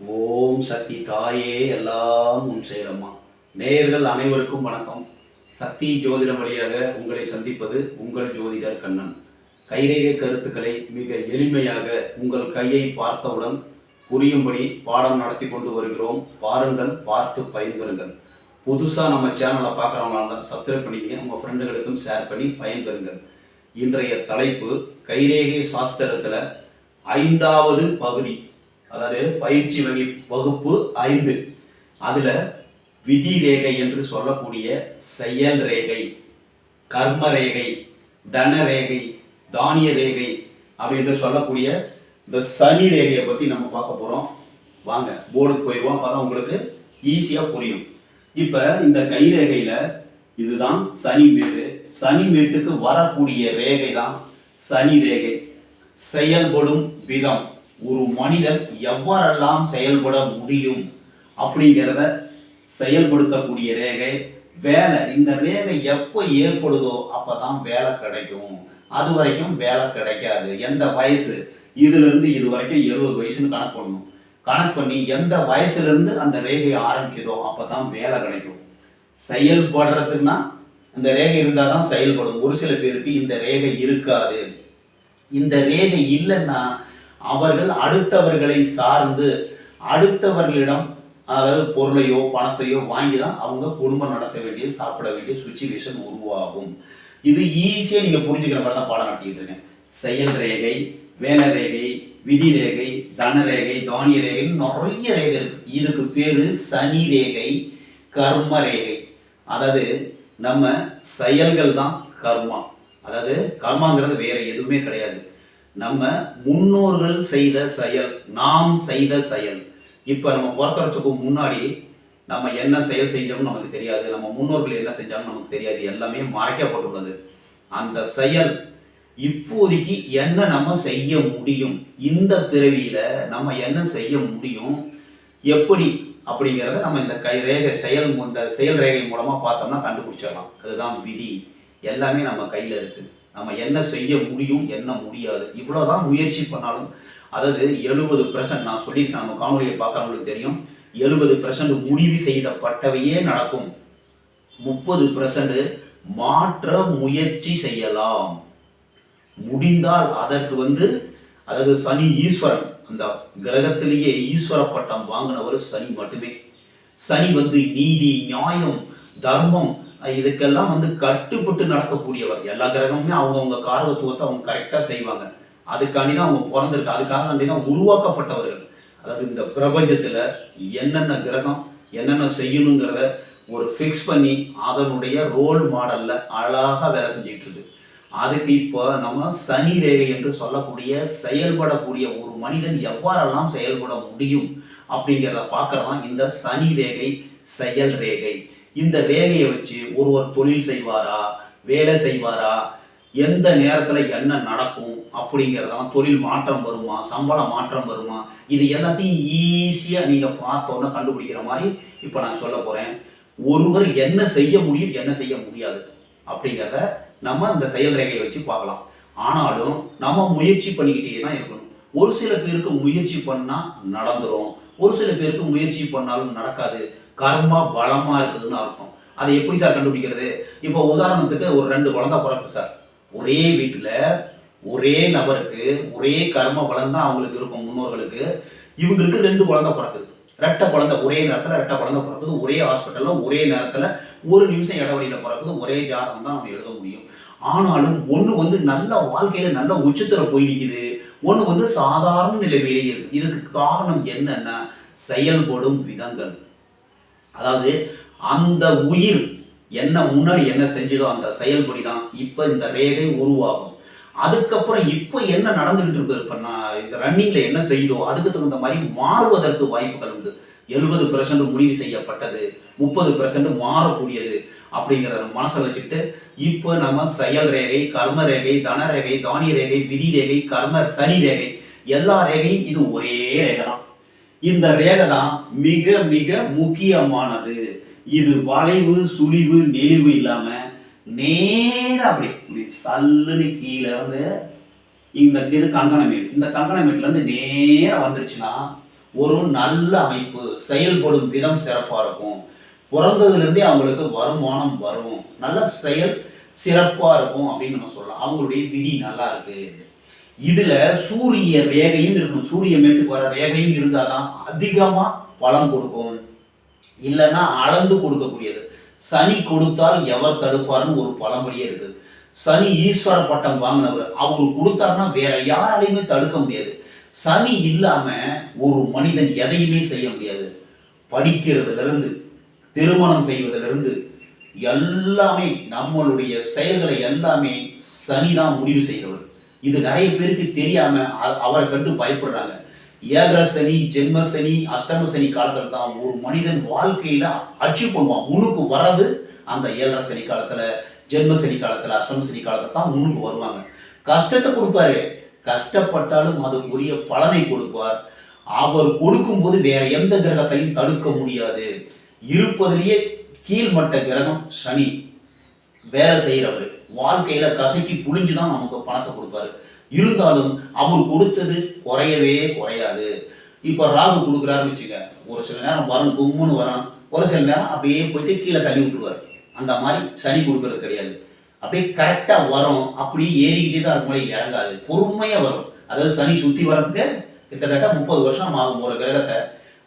ஓம் சக்தி தாயே எல்லாம் உன் செயலம்மா நேயர்கள் அனைவருக்கும் வணக்கம். சக்தி ஜோதிடம் வழியாக உங்களை சந்திப்பது உங்கள் ஜோதிடர் கண்ணன். கைரேகை கருத்துக்களை மிக எளிமையாக உங்கள் கையை பார்த்தவுடன் புரியும்படி பாடம் நடத்தி கொண்டு வருகிறோம். பாருங்கள் பார்த்து பயன்பெறுங்கள். புதுசாக நம்ம சேனலை பார்க்குறவங்களால சப்ஸ்கிரைப் பண்ணிக்கங்க. உங்கள் ஃப்ரெண்டுகளுக்கும் ஷேர் பண்ணி பயன்பெறுங்கள். இன்றைய தலைப்பு கைரேகை சாஸ்திரத்தில் ஐந்தாவது பகுதி. அதாவது பயிற்சி வகை வகுப்பு ஐந்து. அதில் விதி ரேகை என்று சொல்லக்கூடிய செயல் ரேகை கர்ம ரேகை தன ரேகை தானிய ரேகை அப்படின்னு சொல்லக்கூடிய இந்த சனி ரேகையை பற்றி நம்ம பார்க்க போகிறோம் வாங்க போர்டுக்கு போயிடுவோம். அப்போ தான் உங்களுக்கு ஈஸியாக புரியும். இப்போ இந்த கை ரேகையில் இதுதான் சனி மேட்டு சனி மேட்டுக்கு வரக்கூடிய ரேகை தான் சனி ரேகை. செயல்படும் விதம். ஒரு மனிதன் எவ்வாறெல்லாம் செயல்பட முடியும் அப்படிங்கிறத செயல்படுத்தக்கூடிய ரேகை வேலை இந்த ரேகை எப்போ ஏற்படுதோ அப்போ தான் வேலை கிடைக்கும். அது வரைக்கும் வேலை கிடைக்காது. எந்த வயசு? இதுலேருந்து இது வரைக்கும் எழுபது வயசுன்னு கணக்கு பண்ணணும். கணக்கு பண்ணி எந்த வயசுலேருந்து அந்த ரேகை ஆரம்பிக்குதோ அப்போ தான் வேலை கிடைக்கும். செயல்படுறதுன்னா அந்த ரேகை இருந்தால் தான் செயல்படும். ஒரு சில பேருக்கு இந்த ரேகை இருக்காது. இந்த ரேகை இல்லைன்னா அவர்கள் அடுத்தவர்களை சார்ந்து அடுத்தவர்களிடம் அதாவது பொருளையோ பணத்தையோ வாங்கி தான் அவங்க குடும்பம் நடத்த வேண்டிய சாப்பிட வேண்டிய சுச்சுவேஷன் உருவாகும். இது ஈஸியாக நீங்கள் புரிஞ்சுக்கிற மாதிரி தான் பாடம் நடத்திக்கிட்டு இருக்கேன். செயல் ரேகை வேலை ரேகை விதி ரேகை தன ரேகை தானிய ரேகைன்னு நிறைய ரேகை இருக்கு. இதுக்கு பேர் சனி ரேகை கர்ம ரேகை. அதாவது நம்ம செயல்கள் தான் கர்மா. அதாவது கர்மாங்கிறது வேற எதுவுமே கிடையாது. நம்ம முன்னோர்கள் செய்த செயல் நாம் செய்த செயல். இப்போ நம்ம பிறக்கறதுக்கு முன்னாடி நம்ம என்ன செயல் செஞ்சோம்னு நமக்கு தெரியாது. நம்ம முன்னோர்கள் என்ன செஞ்சாலும் நமக்கு தெரியாது. எல்லாமே மறைக்கப்பட்டுள்ளது அந்த செயல் இப்போதைக்கு என்ன நம்ம செய்ய முடியும்? இந்த பிறவியில நம்ம என்ன செய்ய முடியும்? எப்படி? அப்படிங்கிறத நம்ம இந்த கை ரேகை செயல் இந்த செயல் ரேகை மூலமா பார்த்தோம்னா கண்டுபிடிச்சிடலாம். அதுதான் விதி. எல்லாமே நம்ம கையில இருக்குது நம்ம என்ன செய்ய முடியும் என்ன முடியாது. இவ்வளோதான் முயற்சி பண்ணாலும் அதாவது எழுபது பர்சன்ட் நான் சொல்லியிருக்கேன் நம்ம காணொலியை பார்க்குறவங்களுக்கு தெரியும். எழுபது பர்சன்ட் முடிவு செய்தப்பட்டவையே நடக்கும். முப்பது பர்சன்ட் மாற்ற முயற்சி செய்யலாம். முடிந்தால் அதற்கு வந்து அதாவது சனி ஈஸ்வரன் அந்த கிரகத்திலேயே ஈஸ்வர பட்டம் வாங்கினவர் சனி மட்டுமே. சனி வந்து நீதி நியாயம் தர்மம் இதுக்கெல்லாம் வந்து கட்டுப்பட்டு நடக்கக்கூடியவர். எல்லா கிரகமுமே அவங்கவுங்க காரகத்துவத்தை அவங்க கரெக்டாக செய்வாங்க. அதுக்காண்டி தான் அவங்க பிறந்திருக்கு. அதுக்காக தான் உருவாக்கப்பட்டவர்கள். அதாவது இந்த பிரபஞ்சத்தில் என்னென்ன கிரகம் என்னென்ன செய்யணுங்கிறத ஒரு ஃபிக்ஸ் பண்ணி அதனுடைய ரோல் மாடலில் அழகாக வேலை செஞ்சுட்டு இருக்கு. அதுக்கு இப்போ நம்ம சனி ரேகை என்று சொல்லக்கூடிய செயல்படக்கூடிய ஒரு மனிதன் எவ்வாறெல்லாம் செயல்பட முடியும் அப்படிங்கிறத பார்க்கறதான் இந்த சனி ரேகை செயல் ரேகை. இந்த வேலையை வச்சு ஒருவர் தொழில் செய்வாரா வேலை செய்வாரா எந்த நேரத்தில் என்ன நடக்கும் அப்படிங்கிறதெல்லாம் தொழில் மாற்றம் வருமா சம்பள மாற்றம் வருமா இது எல்லாத்தையும் ஈஸியாக நீங்கள் பார்த்தோன்னே கண்டுபிடிக்கிற மாதிரி இப்போ நான் சொல்ல போகிறேன் ஒருவர் என்ன செய்ய முடியும் என்ன செய்ய முடியாது அப்படிங்கிறத நம்ம இந்த செயல் ரேகையை வச்சு பார்க்கலாம். ஆனாலும் நம்ம முயற்சி பண்ணிக்கிட்டே தான் இருக்கணும். ஒரு சில பேருக்கு முயற்சி பண்ணால் நடந்துரும். ஒரு சில பேருக்கு முயற்சி பண்ணாலும் நடக்காது. கர்மா பலமாக இருக்குதுன்னு அர்த்தம். அதை எப்படி சார் கண்டுபிடிக்கிறது? இப்போ உதாரணத்துக்கு ஒரு ரெண்டு குழந்தை பிறப்பு சார். ஒரே வீட்டில் ஒரே நபருக்கு ஒரே கர்ம பலம் தான் அவங்களுக்கு இருக்கும் முன்னோர்களுக்கு. இவங்களுக்கு ரெண்டு குழந்தை பிறக்குது. ரெட்டை குழந்தை ஒரே நேரத்தில் ரெட்டை குழந்தை பிறக்குது. ஒரே ஹாஸ்பிட்டலில் ஒரே நேரத்தில் ஒரு நிமிஷம் இடைவெளியில் பிறக்குது. ஒரே ஜாதகம் தான் அவங்க எழுத முடியும். ஆனாலும் ஒன்று வந்து நல்ல வாழ்க்கையில் நல்ல உச்சத்தில் போய் நிற்கிது ஒன்று வந்து சாதாரண நிலைமையிலே இருக்குது இதுக்கு காரணம் என்னன்னா செயல்படும் விதங்கள். அதாவது அந்த உயிர் என்ன முன்னாடி என்ன செஞ்சதோ அந்த செயல்படி தான் இப்போ இந்த ரேகை உருவாகும். அதுக்கப்புறம் இப்போ என்ன நடந்துகிட்டு இருக்கு இப்போ நான் இந்த ரன்னிங்கில் என்ன செய்யுதோ அதுக்கு தகுந்த மாதிரி மாறுவதற்கு வாய்ப்புகள் உண்டு. எழுபது பெர்சன்ட் முடிவு செய்யப்பட்டது முப்பது பெர்சன்ட் மாறக்கூடியது அப்படிங்கிறத மனசை வச்சுக்கிட்டு இப்போ நம்ம செயல் ரேகை கர்ம ரேகை தன ரேகை தானிய ரேகை விதி ரேகை கர்ம சனி ரேகை எல்லா ரேகையும் இது ஒரே ரேகை தான் இந்த ரேகை தான் மிக மிக முக்கியமானது. இது வளைவு சுழிவு நெளிவு இல்லாம நேராக அப்படி சல்லுன்னு கீழே இருந்து இந்த இது கங்கணமேடு இந்த கங்கணமேட்டுல இருந்து நேரம் வந்துருச்சுன்னா ஒரு நல்ல அமைப்பு செயல்படும் விதம் சிறப்பாக இருக்கும். பிறந்ததுலேருந்தே அவங்களுக்கு வருமானம் வரும். நல்ல செயல் சிறப்பாக இருக்கும் அப்படின்னு நம்ம சொல்லலாம். அவங்களுடைய விதி நல்லா இருக்கு. இதுல சூரிய ரேகையும் இருக்கணும். சூரிய மேட்டுக்கு வர ரேகையும் இருந்தால் தான் அதிகமாக பலன் கொடுக்கும். இல்லைன்னா அளந்து கொடுக்கக்கூடியது. சனி கொடுத்தால் எவர் தடுப்பார்னு ஒரு பழமொழியே இருக்குது சனி ஈஸ்வர பட்டம் வாங்கினவர். அவர் கொடுத்தாருன்னா வேற யாராலையுமே தடுக்க முடியாது. சனி இல்லாம ஒரு மனிதன் எதையுமே செய்ய முடியாது. படிக்கிறதுல இருந்து திருமணம் செய்வதிலிருந்து எல்லாமே நம்மளுடைய செயல்களை எல்லாமே சனி தான் முடிவு செய்கிறவர் இது நிறைய பேருக்கு தெரியாம அவரை கண்டு பயப்படுறாங்க. ஏகர சனி ஜென்ம சனி அஷ்டம சனி காலத்துல தான் ஒரு மனிதன் வாழ்க்கையில அச்சீவ் பண்ணுவான். முன்னுக்கு வர்றது அந்த ஏகர சனி காலத்துல ஜென்ம சனி காலத்துல அஷ்டம சனி காலத்துல தான் முன்னுக்கு வருவாங்க. கஷ்டத்தை கொடுப்பாரு. கஷ்டப்பட்டாலும் அதுக்குரிய பலனை கொடுப்பார். அவர் கொடுக்கும்போது வேற எந்த கிரகத்தையும் தடுக்க முடியாது. இருப்பதிலேயே கீழ்மட்ட கிரகம் சனி. வேலை செய்கிறவர் வாழ்க்கையில கசக்கி புழிஞ்சு தான் நமக்கு பணத்தை கொடுப்பாரு. இருந்தாலும் அவர் கொடுத்தது குறையவே குறையாது. இப்போ ராகு கொடுக்குறாருன்னு வச்சுக்க ஒரு சில நேரம் வரும் கும்முன்னு வரும் ஒரு சில நேரம் அப்படியே போயிட்டு கீழே தள்ளி விட்டுருவார். அந்த மாதிரி சனி கொடுக்கறது கிடையாது. அப்படியே கரெக்டாக வரும். அப்படியே ஏறிக்கிட்டே தான் இருக்கும் போல இறங்காது. பொறுமையாக வரும். அதாவது சனி சுற்றி வர்றதுக்கு கிட்டத்தட்ட முப்பது வருஷம் ஆகும். ஒரு கிரகத்தை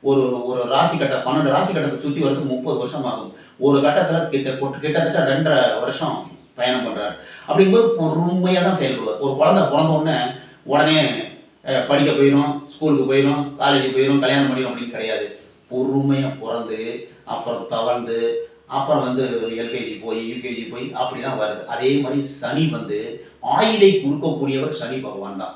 ஒரு ஒரு ராசி கட்ட பன்னெண்டு ராசி கட்டத்தை சுற்றி வர்றதுக்கு முப்பது வருஷம் ஆகும். ஒரு கட்டத்தில் கிட்ட கிட்டத்தட்ட ரெண்டரை வருஷம் பயணம் பண்ணுறாரு அப்படிங்கும்போது பொறுமையாக தான் செயல்படுவார். ஒரு குழந்தை பிறந்த உடனே உடனே படிக்க போயிடும் ஸ்கூலுக்கு போயிடும் காலேஜுக்கு போயிடும் கல்யாணம் பண்ணிடும் அப்படின்னு கிடையாது. பொறுமையாக பிறந்து அப்புறம் தவழ்ந்து அப்புறம் வந்து எல்கேஜி போய் யூகேஜி போய் அப்படி தான் வருது. அதே மாதிரி சனி வந்து ஆயிலை கொடுக்கக்கூடியவர் சனி பகவான் தான்.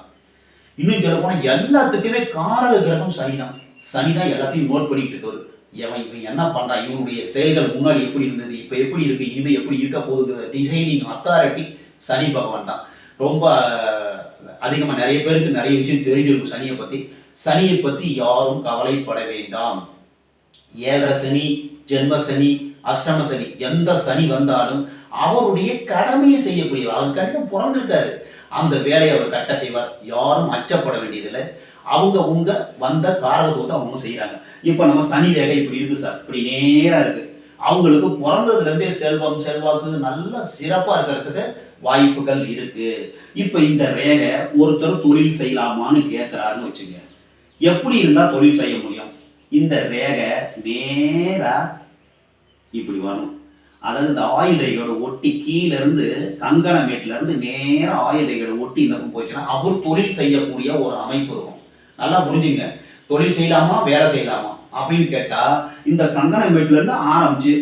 இன்னும் சொல்ல போனால் எல்லாத்துக்குமே காரக கிரகம் சனி தான் சனி தான் எல்லாத்தையும் நோட் பண்ணிக்கிட்டு இருக்கிறது. இவன் இவன் என்ன பண்றான் இவனுடைய செயல்கள் முன்னாடி எப்படி இருந்தது? இப்போ எப்படி இருக்கு? இனிமே எப்படி இருக்க போகுதுங்கிற டிசைனிங் அத்தாரிட்டி சனி பகவான் தான். ரொம்ப அதிகமாக நிறைய பேருக்கு நிறைய விஷயம் தெரிஞ்சிருக்கும் சனியை பற்றி சனியை பற்றி யாரும் கவலைப்பட வேண்டாம். ஏழரை சனி ஜென்ம சனி அஷ்டம சனி எந்த சனி வந்தாலும் அவருடைய கடமையை செய்யக்கூடியவர். அவர் கண்டிப்பாக பிறந்திருக்காரு அந்த வேலையை அவர் கரெக்டாக செய்வார். யாரும் அச்சப்பட வேண்டியதில்லை. அவங்க உங்க வந்த காரகத்துவத்தை அவங்க செய்கிறாங்க இப்போ நம்ம சனி ரேகை இப்படி இருக்கு சார். இப்படி நேராக இருக்கு. அவங்களுக்கு பிறந்ததுலேருந்தே செல்வம் செல்வாக்கு நல்ல சிறப்பாக இருக்கிறதுக்கு வாய்ப்புகள் இருக்கு. இப்போ இந்த ரேகை ஒருத்தர் தொழில் செய்யலாமான்னு கேட்குறாருன்னு வச்சுங்க. எப்படி இருந்தால் தொழில் செய்ய முடியும்? இந்த ரேகை நேரா இப்படி வரணும். அதாவது இந்த ஆயில் ரேகையோட ஒட்டி கீழ இருந்து கங்கண மேட்ல இருந்து நேரா ஆயில் ரேகையோட ஒட்டி இந்த போச்சுன்னா அவர் தொழில் செய்யக்கூடிய ஒரு அமைப்பு இருக்கும். நல்லா புரிஞ்சுங்க. தொழில் செய்யலாமா? வேலை செய்யலாமா? அப்படின்னு கேட்டால் இந்த கங்கண மேட்ல இருந்து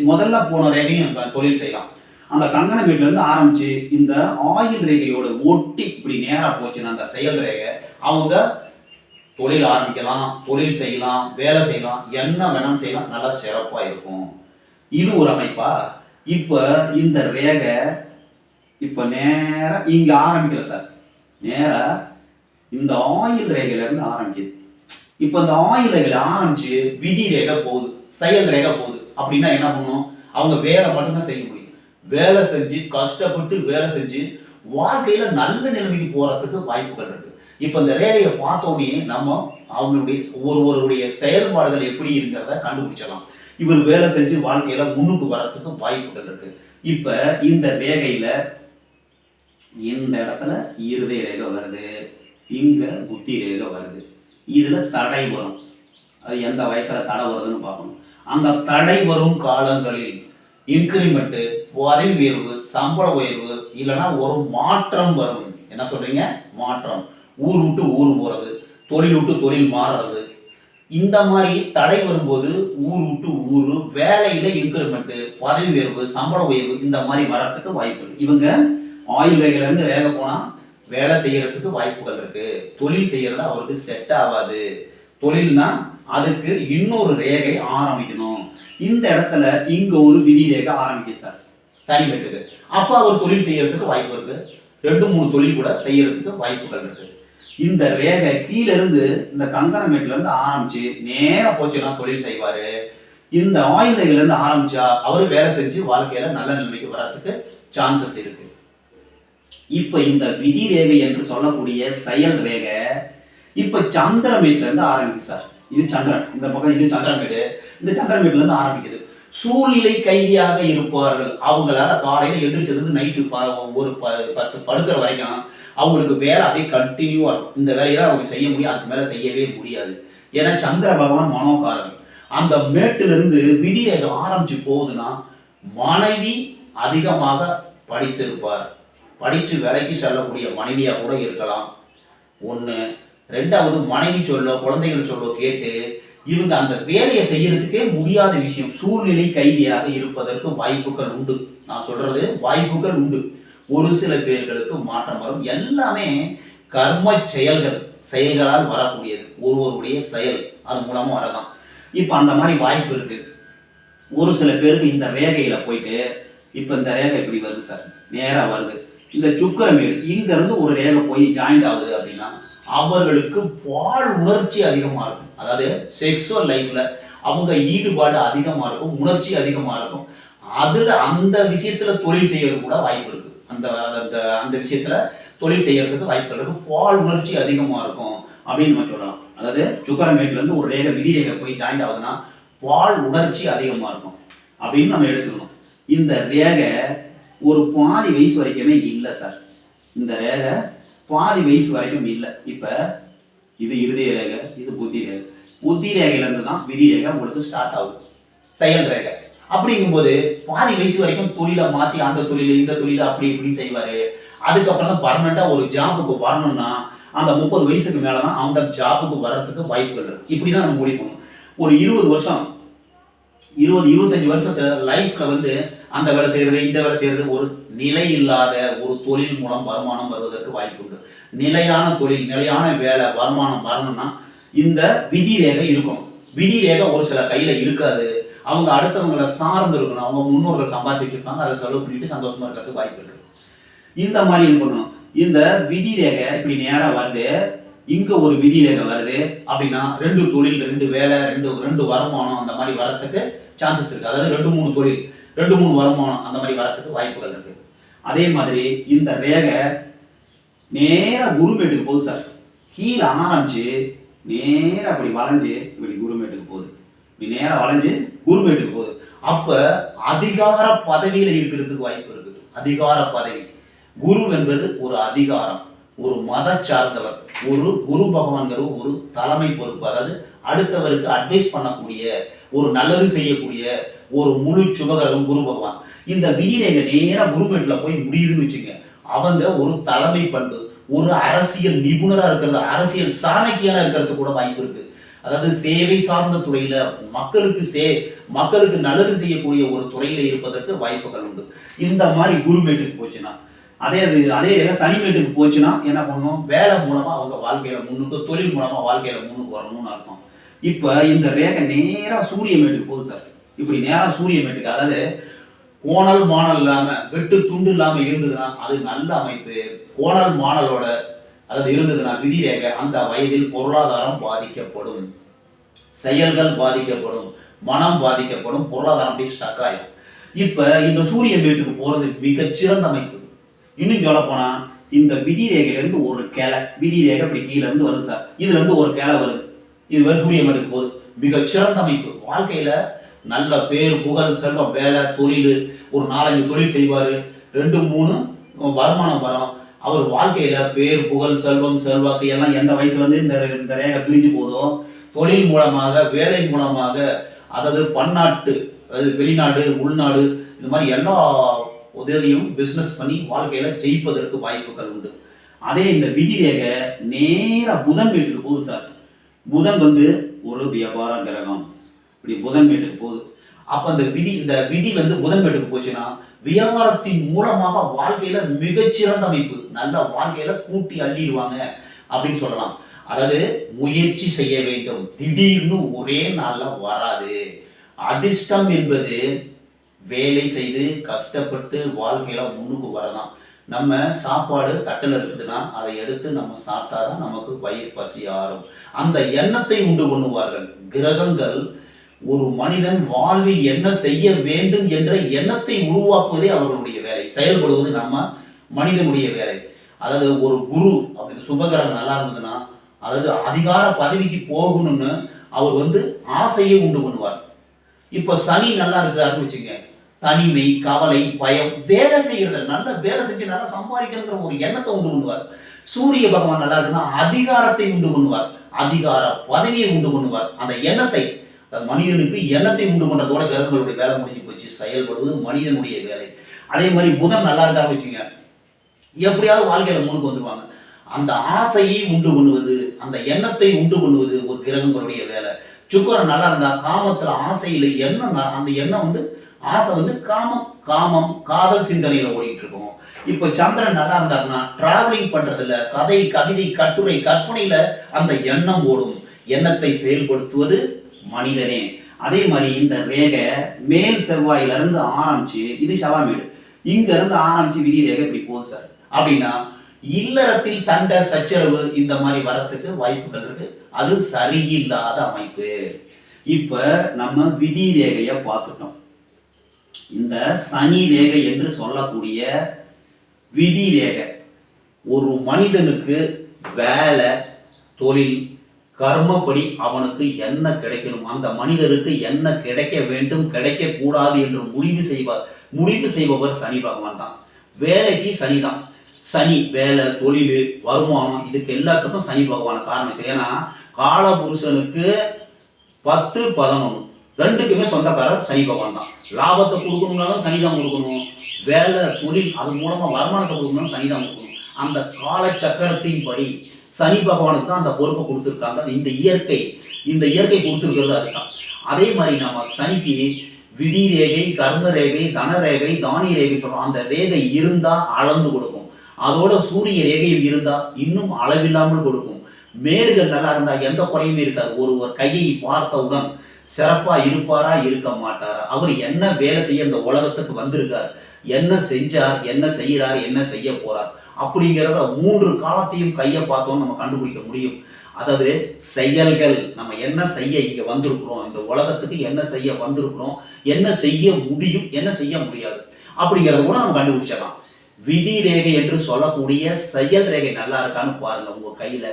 முதல்ல போன ரேகையும் தொழில் செய்யலாம். அந்த கங்கண மேட்ல இருந்து இந்த ஆயில் ரேகையோட ஒட்டி இப்படி நேராக போச்சுன்னா அந்த செயல் ரேகை அவங்க தொழில் ஆரம்பிக்கலாம் தொழில் செய்யலாம் வேலை செய்யலாம் என்ன வேணாலும் செய்யலாம் நல்லா சிறப்பாக இருக்கும். இது ஒரு அமைப்பா? இப்போ இந்த ரேகை இப்போ நேராக இங்கே ஆரம்பிக்கல சார். நேராக இந்த ஆயில் ரேகையிலேருந்து ஆரம்பிக்குது. இப்போ இந்த ஆயில் ரேகையில் ஆரம்பிச்சு விதி ரேகை போகுது செயல் ரேகை போகுது. அப்படின்னா என்ன பண்ணணும் அவங்க வேலை மட்டும்தான் செய்ய முடியும். வேலை செஞ்சு கஷ்டப்பட்டு வேலை செஞ்சு வாழ்க்கையில் நல்ல நிலைமைக்கு போகிறதுக்கு வாய்ப்புகள் இருக்குது இப்போ இந்த ரேகையை பார்த்தோன்னே நம்ம அவங்களுடைய ஒருவருடைய செயல்பாடுகள் எப்படி இருக்கிறத கண்டுபிடிச்சிடலாம். இவர் வேலை செஞ்சு வாழ்க்கையில முன்னுக்கு வர்றதுக்கு வாய்ப்புகள் இருக்கு. இப்ப இந்த ரேகையில இந்த இடத்துல இருதய ரேகை வருது. இங்கே புத்தி ரேகை வருது. இதில் தடை வரும். அது எந்த வயசில் தடை வருதுன்னு பார்க்கணும். அந்த தடை வரும் காலங்களில் இன்க்ரிமெண்ட்டு பதவி உயர்வு சம்பள உயர்வு இல்லைன்னா ஒரு மாற்றம் வரும். என்ன சொல்கிறீங்க மாற்றம். ஊர் விட்டு ஊர் போகிறது தொழில் விட்டு தொழில் மாறுறது. இந்த மாதிரி தடை வரும்போது ஊர் விட்டு ஊர் வேலையில் இன்க்ரிமெண்ட்டு பதவி உயர்வு சம்பள உயர்வு இந்த மாதிரி வரத்துக்கு வாய்ப்பு இருக்கு. இவங்க ஆயுள் ரேகையில இருந்து வேக வேலை செய்யறதுக்கு வாய்ப்புகள் இருக்கு. தொழில் செய்யறது அவருக்கு செட் ஆகாது. தொழில்னா அதுக்கு இன்னொரு ரேகை ஆரம்பிக்கணும். இந்த இடத்துல இங்க ஒரு விதி ரேகை ஆரம்பிக்குது சார். சனி வெட்டுக்கு அப்போ அவர் தொழில் செய்யறதுக்கு வாய்ப்பு இருக்கு. ரெண்டு மூணு தொழில் கூட செய்யறதுக்கு வாய்ப்புகள் இருக்கு. இந்த ரேகை கீழ இருந்து இந்த கங்கண மேட்ல இருந்து ஆரம்பிச்சு நேரா போச்சுன்னா தொழில் செய்வாரு. இந்த இருந்து ஆரம்பிச்சா அவரு வேலை செஞ்சு வாழ்க்கையில நல்ல நிலைமைக்கு வர்றதுக்கு சான்சஸ் இருக்கு. இப்போ இந்த விதி ரேகை என்று சொல்லக்கூடிய செயல் ரேகை இப்போ சந்திர ஆரம்பிக்குது சார். இது சந்திரன். இந்த பக்கம் இது சந்திரமேடு இந்த சந்திரமேடுல இருந்து ஆரம்பிக்குது. சூழ்நிலை கைதியாக இருப்பார்கள். அவங்களால காலையில் எந்திரிச்சதுலேருந்து நைட்டு ப ஒரு ப பத்து படுக்கிற வரைக்கும் அவங்களுக்கு வேலை அப்படியே கண்டினியூவாக இருக்கும். இந்த வேலையை தான் அவங்க செய்ய முடியும். அதுக்கு மேலே செய்யவே முடியாது. ஏன்னா சந்திர பகவான் மனோகாரன். அந்த மேட்டிலிருந்து விதிரேகை ஆரம்பிச்சு போகுதுன்னா மனைவி அதிகமாக படித்திருப்பார். படித்து வேலைக்கு செல்லக்கூடிய மனைவியாக கூட இருக்கலாம். ஒன்று ரெண்டாவது மனைவி சொல்லோ குழந்தைகள் சொல்லோ கேட்டு இவங்க அந்த வேலையை செய்யறதுக்கே முடியாத விஷயம். சூழ்நிலை கைதியாக இருப்பதற்கு வாய்ப்புகள் உண்டு. நான் சொல்றது வாய்ப்புகள் உண்டு. ஒரு சில பேர்களுக்கு மாற்றம் வரும். எல்லாமே கர்ம செயல்கள் செயல்களால் வரக்கூடியது. ஒருவருடைய செயல் அது மூலமாக வரலாம். இப்போ அந்த மாதிரி வாய்ப்பு இருக்கு. ஒரு சில பேருக்கு இந்த ரேகையில போயிட்டு இப்போ இந்த ரேகை இப்படி வருது சார். நேரா வருது. இந்த சுக்கரமேடு இங்கேருந்து ஒரு ரேகை போய் ஜாயிண்ட் ஆகுது அப்படின்னா அவர்களுக்கு பால் உணர்ச்சி அதிகமாக இருக்கும். அதாவது செக்ஸுவல் லைஃப்பில் அவங்க ஈடுபாடு அதிகமாக இருக்கும் உணர்ச்சி அதிகமாக இருக்கும். அதில் அந்த விஷயத்தில் தொழில் செய்யறது கூட வாய்ப்பு இருக்குது அந்த அந்த அந்த விஷயத்தில் தொழில் செய்யறதுக்கு வாய்ப்புகள் இருக்கு. பால் உணர்ச்சி அதிகமாக இருக்கும் அப்படின்னு நம்ம சொல்லலாம். அதாவது சுக்கரமேட்லேருந்து ஒரு ரேகை விதி ரேகை போய் ஜாயிண்ட் ஆகுதுன்னா பால் உணர்ச்சி அதிகமாக இருக்கும் அப்படின்னு நம்ம எடுத்துக்கணும். இந்த ரேகை ஒரு பாதி வயசு வரைக்குமே இல்லை சார் இந்த ரேகை பாதி வயசு வரைக்கும் இல்லை. இப்போ இது இருதய ரேகை இது புத்தி ரேகை. புத்தி ரேகையிலேருந்து தான் விதி ரேகை உங்களுக்கு ஸ்டார்ட் ஆகுது. செயல் ரேகை. அப்படிங்கும்போது பாதி வயசு வரைக்கும் தொழிலை மாற்றி அந்த தொழில் இந்த தொழில் அப்படி இப்படின்னு செய்வார். அதுக்கப்புறம் தான் பர்மனெண்ட்டாக ஒரு ஜாபுக்கு வரணும்னா அந்த முப்பது வயசுக்கு மேலே தான் அந்த ஜாபுக்கு வர்றதுக்கு வாய்ப்புகள் இருக்குது இப்படி தான் நம்ம முடிப்போம் ஒரு இருபது வருஷம் இருபது இருபத்தஞ்சு வருஷத்து லைஃப்பில் வந்து அந்த வேலை செய்கிறது இந்த வேலை செய்கிறது ஒரு நிலை இல்லாத ஒரு தொழில் மூலம் வருமானம் வருவதற்கு வாய்ப்பு உண்டு. நிலையான தொழில் நிலையான வேலை வருமானம் வரணும்னா இந்த விதி ரேகை இருக்கும் விதி ரேகை ஒரு சில கையில் இருக்காது. அவங்க அடுத்தவங்களை சார்ந்து இருக்கணும். அவங்க முன்னோர்கள் சம்பாதிச்சு வச்சிருப்பாங்க அதை செலவு பண்ணிட்டு சந்தோஷமா இருக்கிறதுக்கு வாய்ப்பு இருக்கு. இந்த மாதிரி இது பண்ணணும். இந்த விதி ரேகை இப்படி நேராக வருது இங்க ஒரு விதி ரேகை வருது அப்படின்னா ரெண்டு தொழில் ரெண்டு வேலை ரெண்டு ரெண்டு வருமானம் அந்த மாதிரி வரத்துக்கு சான்சஸ் இருக்கு. அதாவது ரெண்டு மூணு தொழில். ரெண்டு மூணு வருமானம் அந்த மாதிரி வரத்துக்கு வாய்ப்புகள் இருக்கு. அதே மாதிரி இந்த ரேகை நேராக குருமேட்டுக்கு போகுது சார். கீழே ஆரம்பிச்சு நேராக அப்படி வளைஞ்சு இப்படி குருமேட்டுக்கு போகுது. இப்படி நேராக வளைஞ்சு குருமேட்டுக்கு போகுது. அப்போ அதிகார பதவியில் இருக்கிறதுக்கு வாய்ப்பு இருக்குது. அதிகார பதவி. குரு என்பது ஒரு அதிகாரம். ஒரு மத சார்ந்தவர். ஒரு குரு பகவான்கிற ஒரு தலைமை பொறுப்பு. அதாவது அடுத்தவருக்கு அட்வைஸ் பண்ணக்கூடிய ஒரு நல்லது செய்யக்கூடிய ஒரு முழு சுபகரம் குரு பகவான். இந்த வீரேக நேராக குருமேட்டில் போய் முடியுதுன்னு வச்சுங்க அவங்க ஒரு தலைமை பண்பு ஒரு அரசியல் நிபுணராக இருக்கிறது அரசியல் சாணக்கியனா இருக்கிறது கூட வாய்ப்பு இருக்கு. அதாவது சேவை சார்ந்த துறையில மக்களுக்கு சே மக்களுக்கு நல்லது செய்யக்கூடிய ஒரு துறையில இருப்பதற்கு வாய்ப்புகள் உண்டு. இந்த மாதிரி குருமேட்டுக்கு போச்சுன்னா அதே அது அதே சனிமேட்டுக்கு போச்சுன்னா என்ன பண்ணும்? வேலை மூலமா அவங்க வாழ்க்கையில முன்னுக்கு தொழில் மூலமா வாழ்க்கையில முன்னுக்கு வரணும்னு அர்த்தம். இப்போ இந்த ரேகை நேராக சூரிய மேட்டுக்கு போகுது சார். இப்படி நேராக சூரிய மேட்டுக்கு அதாவது கோணல் மாணல் இல்லாமல் வெட்டு துண்டு இல்லாமல் இருந்ததுன்னா அது நல்ல அமைப்பு. கோணல் மாணலோட அதாவது இருந்ததுன்னா விதி ரேகை அந்த வயதில் பொருளாதாரம் பாதிக்கப்படும். செயல்கள் பாதிக்கப்படும். மனம் பாதிக்கப்படும். பொருளாதாரம் அப்படி ஸ்டக் ஆகிடும் இப்போ இந்த சூரிய மேட்டுக்கு போகிறது மிகச்சிறந்த அமைப்பு. இன்னும் சொல்ல இந்த விதி ரேகையிலேருந்து ஒரு கிளை விதி ரேகை இப்படி கீழே இருந்து வருது சார். இதுலேருந்து ஒரு கிளை வருது. இது மாதிரி சூரிய மேட்டுக்கு போகுது மிகச்சிறந்த அமைப்பு. வாழ்க்கையில் நல்ல பேர் புகழ் செல்வம் வேலை தொழில் ஒரு நாலஞ்சு தொழில் செய்வார். ரெண்டு மூணு வருமானம் வரும். அவர் வாழ்க்கையில் பேர் புகழ் செல்வம் செல்வாக்கு எல்லாம் எந்த வயசுலேருந்து இந்த இந்த ரேகை பிரிஞ்சு போதோ தொழில் மூலமாக வேலை மூலமாக அதாவது பன்னாட்டு அதாவது வெளிநாடு உள்நாடு இந்த மாதிரி எல்லா உதவியும் பிஸ்னஸ் பண்ணி வாழ்க்கையில் ஜெயிப்பதற்கு வாய்ப்புகள் உண்டு. அதே இந்த விதி ரேகை நேராக புதன் வீட்டுக்கு போகுது சார். புதன் வந்து ஒரு வியாபார கிரகம். இப்படி புதன் வீட்டுக்கு போகுது. அப்போ அந்த விதி இந்த விதி வந்து புதன் வீட்டுக்கு போச்சுன்னா வியாபாரத்தின் மூலமாக வாழ்க்கையில மிகச்சிறந்த அமைப்பு. நல்ல வாழ்க்கையில கூட்டி அள்ளிடுவாங்க அப்படின்னு சொல்லலாம். அதாவது முயற்சி செய்ய வேண்டும். திடீர்னு ஒரே நாளில் வராது. அதிர்ஷ்டம் என்பது வேலை செய்து கஷ்டப்பட்டு வாழ்க்கையில முன்னுக்கு வரலாம். நம்ம சாப்பாடு தட்டில் இருக்குதுன்னா அதை எடுத்து நம்ம சாப்பிட்டாதான் நமக்கு வயிறு பசி ஆறும். அந்த எண்ணத்தை உண்டு பண்ணுவார்கள். கிரகங்கள் ஒரு மனிதன் வாழ்வில் என்ன செய்ய வேண்டும் என்ற எண்ணத்தை உருவாக்குவதே அவர்களுடைய வேலை. செயல்படுவது நம்ம மனிதனுடைய வேலை. அதாவது ஒரு குரு அப்படி சுபகிரகம் நல்லா இருந்ததுன்னா அதாவது அதிகார பதவிக்கு போகணும்னு அவர் வந்து ஆசையை உண்டு பண்ணுவார். இப்போ சனி நல்லா இருக்கிறாருன்னு வச்சுங்க தனிமை கவலை பயம் வேலை செய்யறது நல்ல வேலை செஞ்சு நல்லா சம்பாதிக்கணுங்கிற ஒரு எண்ணத்தை உண்டு பண்ணுவார். சூரிய பகவான் நல்லா இருக்குன்னா அதிகாரத்தை உண்டு பண்ணுவார். அதிகார பதவியை உண்டு பண்ணுவார். அந்த எண்ணத்தை மனிதனுக்கு எண்ணத்தை உண்டு பண்ணுறதோட கிரகங்களுடைய வேலை முடிஞ்சு போச்சு. செயல்படுவது மனிதனுடைய வேலை. அதே மாதிரி புதன் நல்லா இருக்கா வச்சுங்க. எப்படியாவது வாழ்க்கையில முன்னுக்கு வந்துருவாங்க. அந்த ஆசையை உண்டு பண்ணுவது அந்த எண்ணத்தை உண்டு பண்ணுவது ஒரு கிரகங்களுடைய வேலை. சுக்கரன் நல்லா இருந்தா காமத்துல ஆசையில எண்ணம் அந்த எண்ணம் வந்து ஆசை வந்து காமம் காமம் காதல் சிந்தனையில ஓடிட்டு இருக்கும் இப்போ சந்திரன் நல்லா இருந்தாருன்னா டிராவலிங் பண்றதுல கதை கவிதை கட்டுரை கற்பனையில அந்த எண்ணம் ஓடும். எண்ணத்தை செயல்படுத்துவது மனிதனே. அதே மாதிரி இந்த ரேகை மேல் செவ்வாயில இருந்து ஆரம்பிச்சு இது செவ்வாமேடு இங்க இருந்து ஆரம்பிச்சு விதி ரேகை இப்படி போகுது சார். அப்படின்னா இல்லறத்தில் சண்டை சச்சரவு இந்த மாதிரி வரத்துக்கு வாய்ப்புகள் இருக்கு. அது சரியில்லாத அமைப்பு. இப்ப நம்ம விதி ரேகையை பார்த்துட்டோம். இந்த சனி ரேகை என்று சொல்லக்கூடிய விதி ரேகை. ஒரு மனிதனுக்கு வேலை தொழில் கர்மப்படி அவனுக்கு என்ன கிடைக்கணும்? அந்த மனிதருக்கு என்ன கிடைக்க வேண்டும் கிடைக்கக்கூடாது என்று முடிவு செய்வார் முடிவு செய்பவர் சனி பகவான் தான். வேலைக்கு சனி தான். சனி வேலை தொழில் வருமானம் இதுக்கு எல்லாத்துக்கும் சனி பகவான காரணம். ஏன்னா காலபுருஷனுக்கு பத்து பதினொன்று ரெண்டுக்குமே சொந்தக்காரர் சனி பகவான் தான். லாபத்தை கொடுக்கணும்னாலும் சனி தான் கொடுக்கணும். வேலை தொழில் அது மூலமாக வருமானத்தை கொடுக்கணும் சனி தான் கொடுக்கணும். அந்த கால சக்கரத்தின்படி சனி பகவானுக்கு தான் அந்த பொறுப்பை கொடுத்துருக்காங்க. இந்த இயற்கை. இந்த இயற்கை கொடுத்துருக்கிறது அதுதான். அதே மாதிரி நம்ம சனிக்கு விதி ரேகை கர்ம ரேகை தன ரேகை தானிய ரேகை சொல்கிறோம் அந்த ரேகை இருந்தால் அளந்து கொடுக்கும். அதோட சூரிய ரேகையும் இருந்தால் இன்னும் அளவில்லாமல் கொடுக்கும். மேடுகள் நல்லா இருந்தால் எந்த குறையுமே இருக்காது. ஒருவர் கையை பார்த்தவுடன் சிறப்பாக இருப்பாரா இருக்க மாட்டாரா? அவர் என்ன வேலை செய்ய இந்த உலகத்துக்கு வந்திருக்கார்? என்ன செஞ்சார்? என்ன செய்கிறார்? என்ன செய்ய போறார்? அப்படிங்கிறத மூன்று காலத்தையும் கையை பார்த்தோம் நம்ம கண்டுபிடிக்க முடியும். அதாவது செயல்கள். நம்ம என்ன செய்ய இங்கே வந்திருக்கிறோம்? இந்த உலகத்துக்கு என்ன செய்ய வந்திருக்கிறோம்? என்ன செய்ய முடியும்? என்ன செய்ய முடியாது? அப்படிங்கிறத கூட நம்ம கண்டுபிடிச்சிடலாம். விதி ரேகை என்று சொல்லக்கூடிய செயல் ரேகை நல்லா இருக்கான்னு பாருங்க உங்க கையில.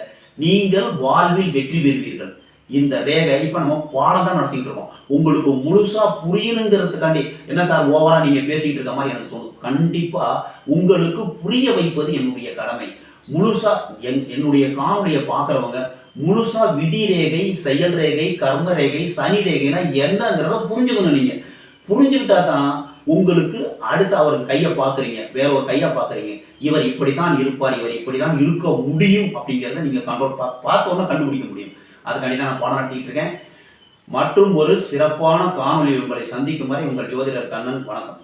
நீங்கள் வாழ்வில் வெற்றி பெறுவீர்கள். இந்த ரேகை இப்போ நம்ம பாடம் தான் நடத்திக்கிட்டு இருக்கோம். உங்களுக்கு முழுசாக புரியணுங்கிறதுக்காண்டி. என்ன சார் ஓவராக நீங்கள் பேசிக்கிட்டு இருக்க மாதிரி எனக்கு தோணும் கண்டிப்பாக உங்களுக்கு புரிய வைப்பது என்னுடைய கடமை. முழுசாக என் என்னுடைய காணொலியை பார்க்குறவங்க முழுசாக விதி ரேகை செயல் ரேகை கர்ம ரேகை சனி ரேகைனா என்னங்கிறத புரிஞ்சுக்கணும் நீங்கள் புரிஞ்சுக்கிட்டா தான் உங்களுக்கு அடுத்து அவர் கையை பார்க்குறீங்க வேற ஒரு கையை பார்க்குறீங்க. இவர் இப்படி தான் இருப்பார் இவர் இப்படிதான் இருக்க முடியும் அப்படிங்கிறத நீங்கள் கண்ட்ரோல் பார்த்தோன்னா கண்டுபிடிக்க முடியும். அதுக்காண்டி தான் நான் பாடம் நடத்திட்டு இருக்கேன். மற்றும் ஒரு சிறப்பான காணொலி உங்களை சந்திக்கும் வரை உங்கள் ஜோதிடர் கண்ணன் வணக்கம்.